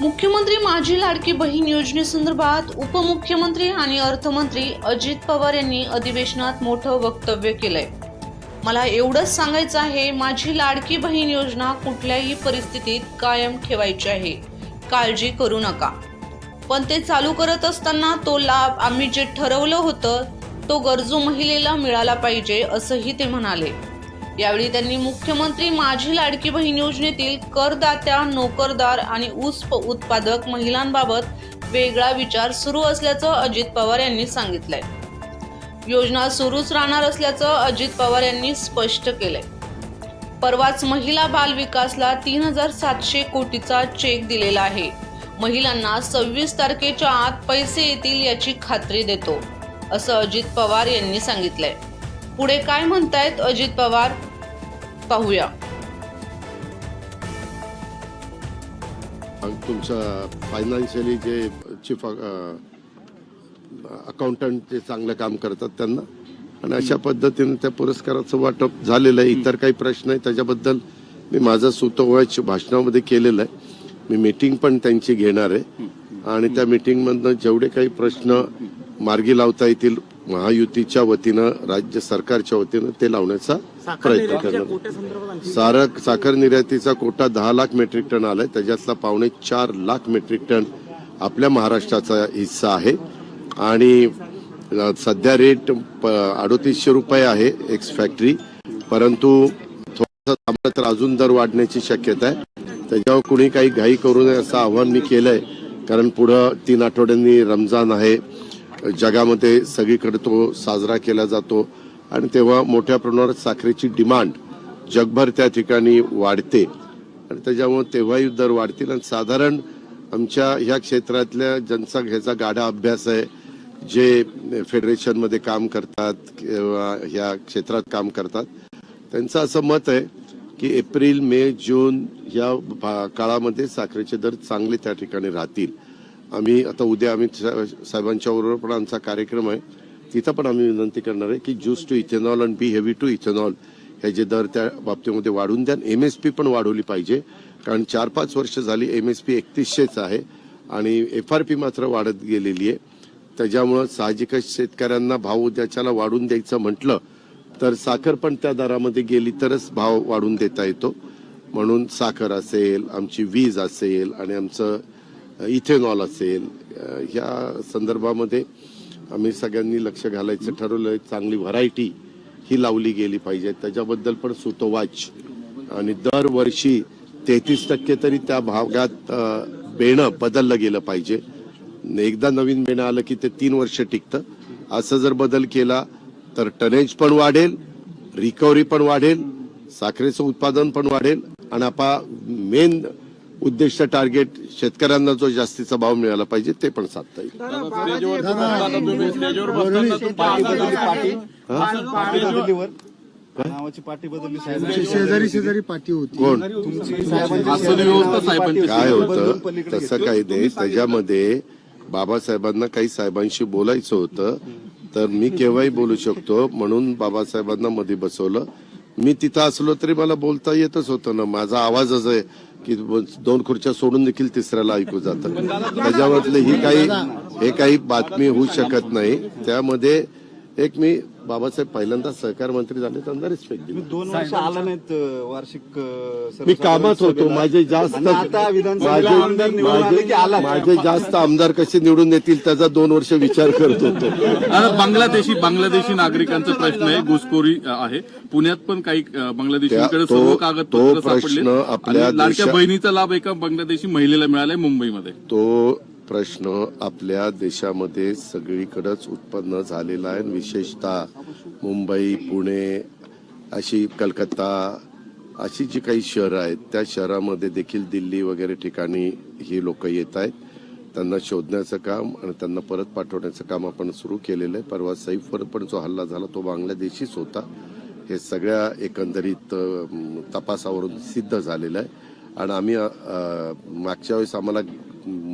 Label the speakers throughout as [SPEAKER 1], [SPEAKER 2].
[SPEAKER 1] मुख्यमंत्री माझी लाडकी बहीण योजनेसंदर्भात उपमुख्यमंत्री आणि अर्थमंत्री अजित पवार यांनी अधिवेशनात मोठं वक्तव्य केलंय. मला एवढंच सांगायचं आहे माझी लाडकी बहीण योजना कुठल्याही परिस्थितीत कायम ठेवायची आहे. काळजी करू नका. पण ते चालू करत असताना तो लाभ आम्ही जे ठरवलं होतं तो गरजू महिलेला मिळाला पाहिजे असंही ते म्हणाले. यावेळी त्यांनी मुख्यमंत्री माझी लाडकी बहीण योजनेतील करदात्या नोकरदार आणि ऊस उत्पादक महिलांबाबत वेगळा विचार सुरू असल्याचं अजित पवार यांनी सांगितलंय. योजना सुरूच राहणार असल्याचं अजित पवार यांनी स्पष्ट केलंय. परवाच महिला बाल विकासला तीन हजार सातशे कोटीचा चेक दिलेला आहे. महिलांना सव्वीस तारखेच्या आत पैसे येतील याची खात्री देतो असं अजित पवार यांनी सांगितलंय. पुढे काय म्हणतायत अजित पवार? पाहूया.
[SPEAKER 2] तुमचं फायनान्शियली जे चीफ अकाउंटंट जे चांगलं काम करतात त्यांना. आणि अशा पद्धतीने त्या पुरस्काराचं वाटप झालेलं आहे. इतर काही प्रश्न आहे त्याच्याबद्दल मी माझं सुतोवाच भाषणामध्ये केलेलं आहे. मी मीटिंग पण त्यांची घेणार आहे. आणि त्या मीटिंगमधनं जेवढे काही प्रश्न मार्गी लावता येतील महायुतीच्या वतीनं राज्य सरकारच्या वतीनं ते लावण्याचा प्रयत्न करणार सार साखर निर्यातीचा कोटा दहा लाख मेट्रिक टन आलाय. त्याच्यातला पावणे चार लाख मेट्रिक टन आपल्या महाराष्ट्राचा हिस्सा आहे. आणि सध्या रेट अडोतीसशे रुपये आहे एक्स फॅक्टरी. परंतु थोडासा तर अजून दर वाढण्याची शक्यता आहे. त्याच्यावर कुणी काही घाई करू नये असं आव्हान मी केलंय. कारण पुढं तीन आठवड्यांनी रमजान आहे. जगामध्ये सगळीकडे तो साजरा केला जातो आणि तेव्हा मोठ्या प्रमाणात साखरेची डिमांड जगभर त्या ठिकाणी वाढते. आणि त्याच्यामुळे तेव्हाही दर वाढतील आणि साधारण आमच्या ह्या क्षेत्रातल्या ज्यांचा ह्याचा गाढा अभ्यास आहे. जे फेडरेशनमध्ये काम करतात किंवा ह्या क्षेत्रात काम करतात. त्यांचं असं मत आहे की एप्रिल मे जून या काळामध्ये साखरेचे दर चांगले त्या ठिकाणी राहतील. आम्ही आता उद्या आम्ही सा- साहेबांच्या बरोबर पण आमचा कार्यक्रम आहे. तिथं पण आम्ही विनंती करणार आहे की ज्यूस टू इथेनॉल आणि बी हेवी टू इथेनॉल हे जे दर त्या बाबतीमध्ये वाढून द्या. एम एस पी पण वाढवली पाहिजे. कारण चार पाच वर्ष झाली एम एस पी एकतीसशेच आहे आणि एफ आर पी मात्र वाढत गेलेली आहे. त्याच्यामुळं साहजिकच शेतकऱ्यांना भाव त्याच्याला वाढून द्यायचं म्हटलं तर साखर पण त्या दरामध्ये गेली तरच भाव वाढून देता येतो. म्हणून साखर असेल आमची वीज असेल आणि आमचं इथेनॉल असेल. ह्या संदर्भामध्ये आम्ही सगळ्यांनी लक्ष घालायचं ठरवलं चांगली व्हरायटी ही लावली गेली पाहिजे. त्याच्याबद्दल पण सुतोवाच. आणि दरवर्षी तेहतीस टक्के तरी त्या भागात बेणं बदललं गेलं पाहिजे. एकदा नवीन बेणं आलं की ते तीन वर्ष टिकतं. असं जर बदल केला तर टनेज पण वाढेल रिकव्हरी पण वाढेल साखरेचं उत्पादन पण वाढेल. आणि आपा मेन उद्दिष्ट टार्गेट शेतकऱ्यांना जो जास्तीचा भाव मिळाला पाहिजे ते पण साधता येईल.
[SPEAKER 3] नावाची बदलली.
[SPEAKER 4] शेजारी शेजारी पाठी होती.
[SPEAKER 2] कोण?
[SPEAKER 5] आसनी व्यवस्था साहेबांची
[SPEAKER 2] काय होतं. तसं काही नाही. त्याच्यामध्ये बाबासाहेबांना काही साहेबांशी बोलायचं होतं. तर मी केव्हाही बोलू शकतो. म्हणून बाबासाहेबांना मध्ये बसवलं. मी तिथं असलो तरी मला बोलता येतच होतं ना. माझा आवाजच आहे की दोन खुर्च्या सोडून देखील तिसऱ्याला ऐकू जातं. त्याच्यामधले ही काही हे काही बातमी होऊ शकत नाही. त्यामध्ये एक मी बाबासाहेब पहिल्यांदा सहकार मंत्री झाले त्यांना रिस्पेक्ट दिली.
[SPEAKER 3] दोन वर्ष आला नाहीत वार्षिक
[SPEAKER 2] मी कामात होतो. माझे जास्त माझे
[SPEAKER 3] आला
[SPEAKER 2] माझे जास्त आमदार कसे निवडून येतील त्याचा दोन वर्ष विचार करत होतो.
[SPEAKER 5] बांगलादेशी बांगलादेशी नागरिकांचा प्रश्न आहे घुसखोरी आहे. पुण्यात पण काही बांगलादेशींकडे सर्व
[SPEAKER 2] तो
[SPEAKER 5] कागदपत्र
[SPEAKER 2] प्रश्न
[SPEAKER 5] सापडले
[SPEAKER 2] आपल्या
[SPEAKER 5] लाडक्या बहिणीचा लाभ एका बांगलादेशी महिलेला मिळालाय मुंबईमध्ये.
[SPEAKER 2] तो प्रश्न आपल्या देशामध्ये सगळीकडंच उत्पन्न झालेला आहे. विशेषतः मुंबई पुणे अशी कलकत्ता अशी जी काही शहरं आहेत त्या शहरामध्ये देखील दिल्ली वगैरे ठिकाणी ही लोक येत आहेत. त्यांना शोधण्याचं काम आणि त्यांना परत पाठवण्याचं काम आपण सुरू केलेलं आहे. परवा सैफवर पण जो हल्ला झाला तो बांगलादेशीच होता. हे सगळ्या एकंदरीत तपासावरून सिद्ध झालेलं आहे. आणि आम्ही मागच्या वेळेस आम्हाला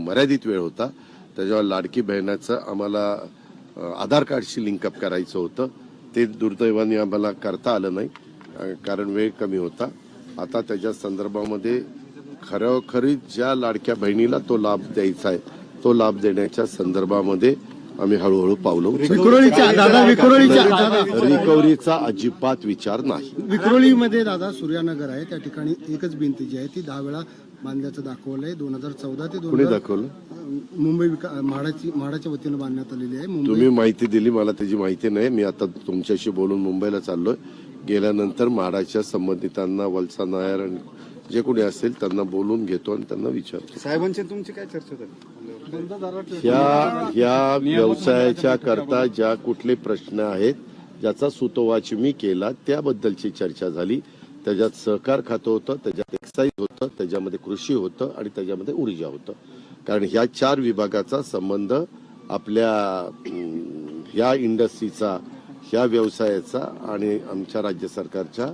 [SPEAKER 2] मर्यादित वेळ होता. त्याच्यावर लाडकी बहिणाचं आम्हाला आधार कार्डशी लिंकअप करायचं होतं. ते दुर्दैवाने आम्हाला करता आलं नाही. कारण वेळ कमी होता. आता त्याच्या संदर्भामध्ये खरोखरी ज्या लाडक्या बहिणीला तो लाभ द्यायचा आहे तो लाभ देण्याच्या संदर्भामध्ये आम्ही हळूहळू पावलं रिकव्हरीचा अजिबात विचार नाही.
[SPEAKER 4] विक्रोळीमध्ये दादा सूर्यानगर आहे. त्या ठिकाणी एकच भिंत जी आहे ती दहा वेळा बांधल्याचं दाखवलंय. दोन हजार चौदा ते दोन
[SPEAKER 2] दाखवलं?
[SPEAKER 4] मुंबई म्हाडाची म्हाडाच्या वतीनं बांधण्यात आलेली आहे. मुंबई
[SPEAKER 2] तुम्ही माहिती दिली मला त्याची माहिती नाही. मी आता तुमच्याशी बोलून मुंबईला चाललोय. गेल्यानंतर म्हाडाच्या संबंधितांना वलसा नायर आणि जे कोणी असेल त्यांना बोलून घेतो आणि त्यांना विचारतो.
[SPEAKER 3] साहेबांची तुमची काय चर्चा झाली?
[SPEAKER 2] ह्या ह्या व्यवसायाच्या करता ज्या कुठले प्रश्न आहेत ज्याचा सुतोवाच मी केला त्याबद्दलची चर्चा झाली. त्याच्यात सहकार खातं होतं त्याच्यात एक्साईज होतं त्याच्यामध्ये कृषी होतं आणि त्याच्यामध्ये ऊर्जा होतं. कारण ह्या चार विभागाचा संबंध आपल्या ह्या इंडस्ट्रीचा या व्यवसायाचा आणि आमच्या राज्य सरकारच्या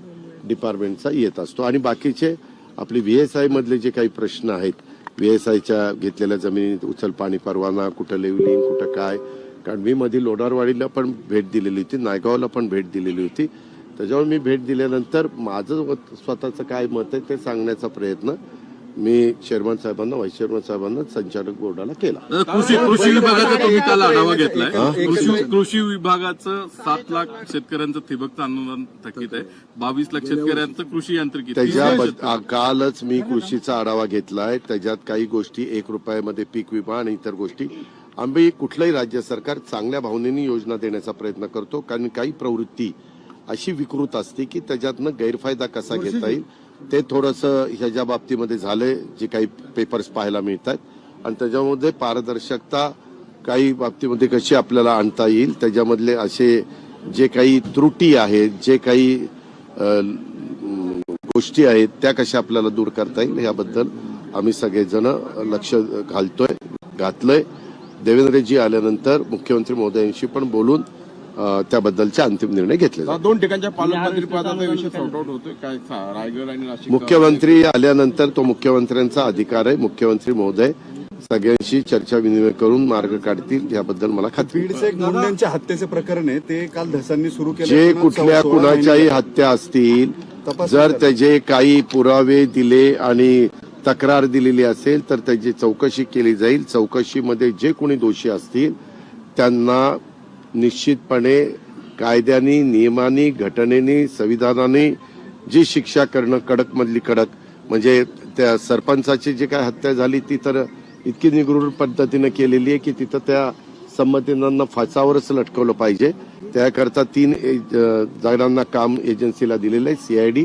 [SPEAKER 2] डिपार्टमेंटचा येत असतो. आणि बाकीचे आपले व्ही एस आयमधले जे काही प्रश्न आहेत व्ही एस आयच्या घेतलेल्या जमिनीत उचल पाणी परवाना कुठं लेवलिंग कुठं काय? कारण मी मधी लोणारवाडीला पण भेट दिलेली होती नायगावला पण भेट दिलेली होती. त्याच्यावर मी भेट दिल्यानंतर माझं स्वतःचं काय मत आहे ते सांगण्याचा प्रयत्न मी चेअरमन साहेबांना व्हाईस चेअरमन दादा संचालक बोर्डाला केला.
[SPEAKER 5] कृषी कृषी विभागाचा तुम्ही काल आढावा घेतलाय. कृषी कृषी विभागाचं सात लाख शेतकऱ्यांचं ठिबकचं अनुदान थकीत आहे. बावीस लाख शेतकऱ्यांचं कृषी यांत्रिकी.
[SPEAKER 2] त्याच्या कालच मी कृषीचा आढावा घेतलाय. त्याच्यात काही गोष्टी एक रुपयामध्ये पीक विमा आणि इतर गोष्टी. आम्ही कुठलंही राज्य सरकार चांगल्या भावनेने योजना देण्याचा प्रयत्न करतो. कारण काही प्रवृत्ती अशी विकृत असते की त्याच्यातनं गैरफायदा कसा घेता येईल? ते थोडंसं ह्याच्या बाबतीमध्ये झालंय जे काही पेपर्स पाहायला मिळत आहेत आणि त्याच्यामध्ये पारदर्शकता काही बाबतीमध्ये कशी आपल्याला आणता येईल त्याच्यामधले असे जे काही त्रुटी आहेत जे काही गोष्टी आहेत त्या कशा आपल्याला दूर करता येईल याबद्दल आम्ही सगळेजण लक्ष घालतोय घातलंय. देवेंद्रजी आल्यानंतर मुख्यमंत्री महोदयांशी पण बोलून त्याबद्दलचे अंतिम निर्णय घेतले.
[SPEAKER 6] दोन ठिकाणच्या पालकमंत्री पदाचा विषय सॉर्ट आउट होतोय. काय सा- रायगड आणि नाशिक
[SPEAKER 2] मुख्यमंत्री आल्यानंतर तो मुख्यमंत्र्यांचा अधिकार आहे. मुख्यमंत्री महोदय सगळ्यांशी चर्चा विनिमय करून मार्ग काढतील याबद्दल मला खात्री
[SPEAKER 3] मुंडेंच्या हत्येचे प्रकरण आहे. ते काल धसांनी सुरू केलं.
[SPEAKER 2] जे कुठल्या कुणाच्याही हत्या असतील जर. त्याचे काही पुरावे दिले आणि तक्रार दिलेली असेल तर त्याची चौकशी केली जाईल. चौकशीमध्ये जे कोणी दोषी असतील त्यांना निश्चितपणे कायद्याने नियमाने घटनेने संविधानाने जी शिक्षा करणं कडक मधली कडक म्हणजे त्या सरपंचाची जी काय हत्या झाली ती तर इतकी निगृढ पद्धतीनं केलेली आहे की तिथं त्या संमतीनांना फासावरच लटकवलं पाहिजे. त्याकरता तीन ए- जणांना काम एजन्सीला दिलेलं आहे सीआयडी